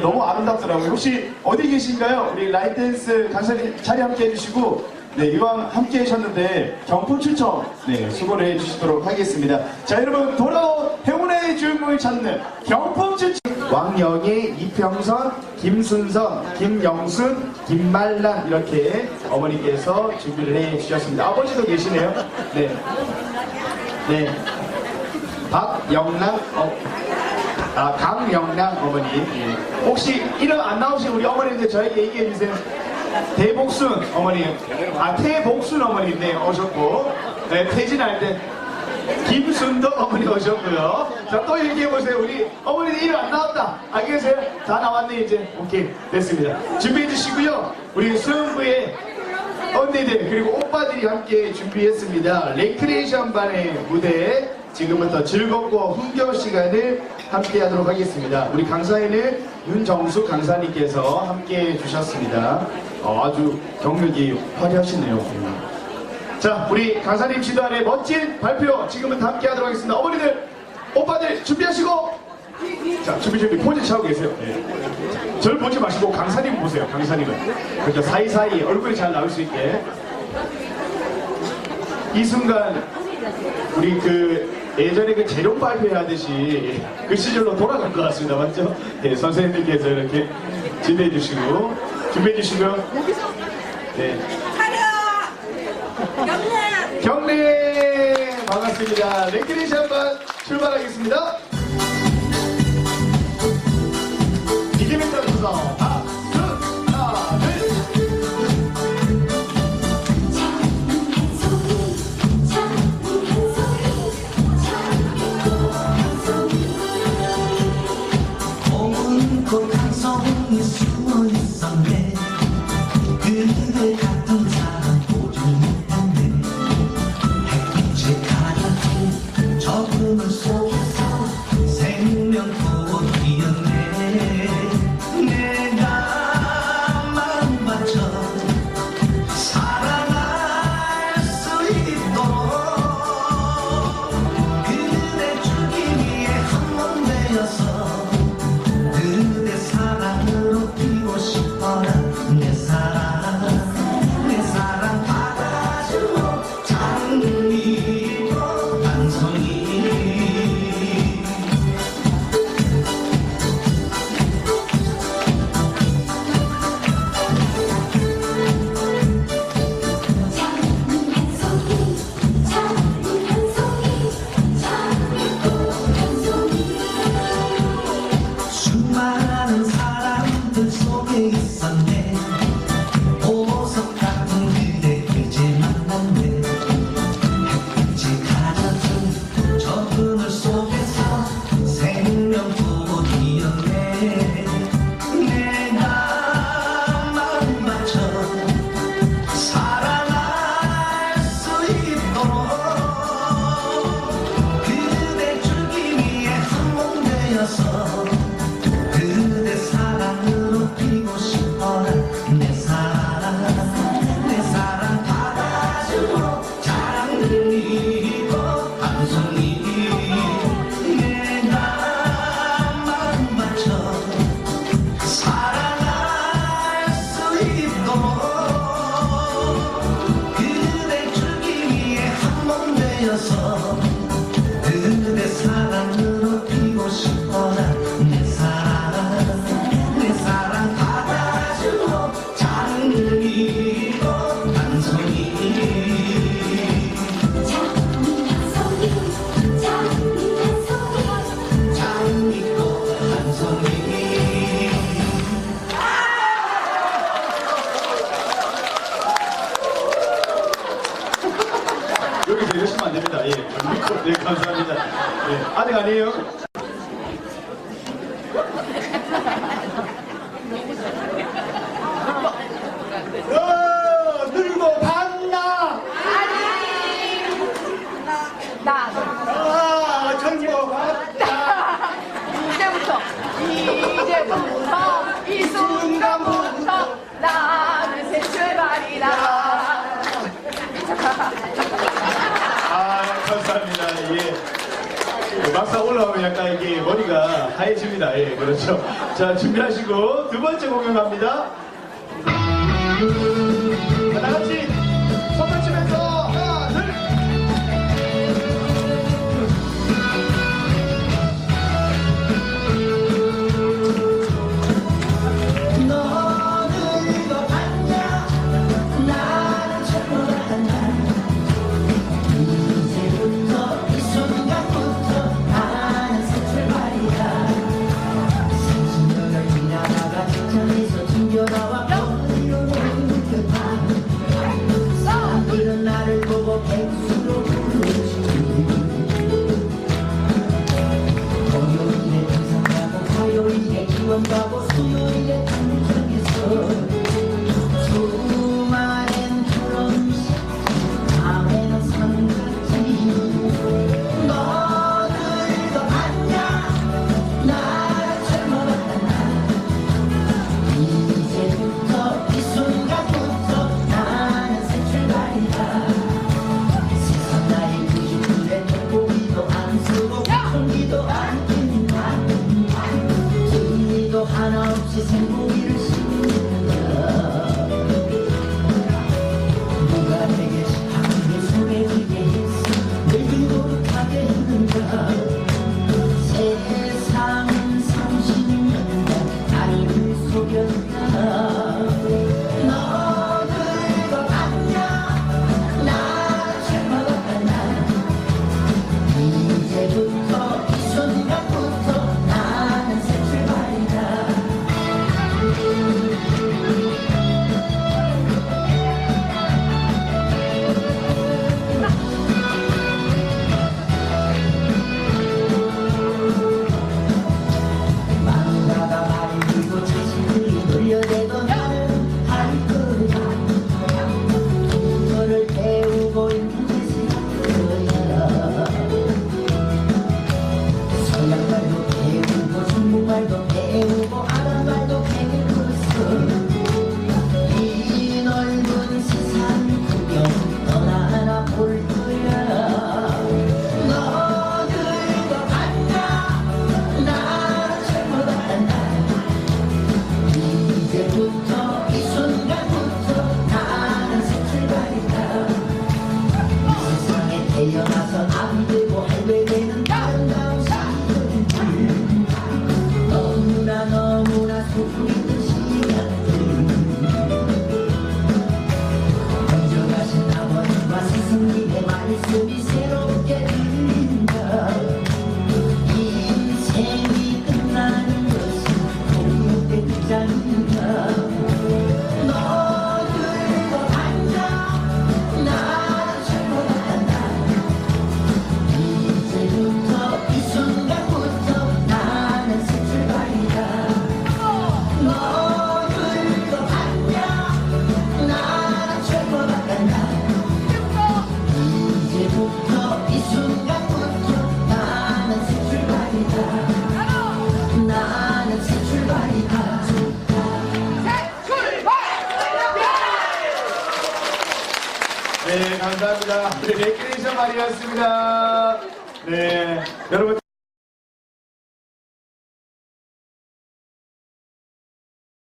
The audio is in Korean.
너무 아름답더라고요. 혹시 어디 계신가요? 우리 라이트댄스 강사님 자리 함께 해주시고 네, 이왕 함께 하셨는데 경품 추첨 네, 수고를 해주시도록 하겠습니다. 자, 여러분 돌아온 행운의 주인공을 찾는 경품 추첨 왕영희, 이평선, 김순선, 김영순, 김말란 이렇게 어머니께서 준비를 해주셨습니다. 아버지도 계시네요. 네. 네. 박영랑 어, 아, 강영랑 어머니. 예. 혹시 이름 안 나오신 우리 어머님들 저에게 얘기해 주세요. 대복순 어머니. 아, 태복순 어머니인데 오셨고. 네, 퇴진할 때. 김순도 어머니 오셨고요. 자, 또 얘기해 보세요. 우리 어머니 이름 안 나왔다. 아, 계세요? 다 나왔네, 이제. 오케이. 됐습니다. 준비해 주시고요. 우리 수영부의 언니들 그리고 오빠들이 함께 준비했습니다. 레크레이션 반의 무대 지금부터 즐겁고 흥겨운 시간을 함께 하도록 하겠습니다. 우리 강사에는 윤정수 강사님께서 함께 해주셨습니다. 어, 아주 경력이 화려하시네요. 자, 우리 강사님 지도 아래 멋진 발표 지금부터 함께 하도록 하겠습니다. 어머니들, 오빠들 준비하시고 자, 준비 준비 포즈 취하고 계세요. 예. 저를 보지 마시고 강사님 보세요. 강사님은. 그렇죠. 사이사이 얼굴이 잘 나올 수 있게. 이 순간 우리 그 예전에 그 재롱 발표하듯이 그 시절로 돌아갈 것 같습니다. 맞죠? 예, 선생님들께서 이렇게 준비해 주시고 준비해 주시고요. 네. 하려! 경례! 경례 반갑습니다. 레크레이션 반 출발하겠습니다. 따라서 박수 하 나둘온 네, 감사합니다. 예. 아직 아니에요? 막상 올라오면 약간 이게 머리가 하얘집니다. 예, 그렇죠. 자, 준비하시고 두 번째 공연 갑니다. You're 감사합니다. 네, 레크레이션 말이었습니다. 네, 여러분.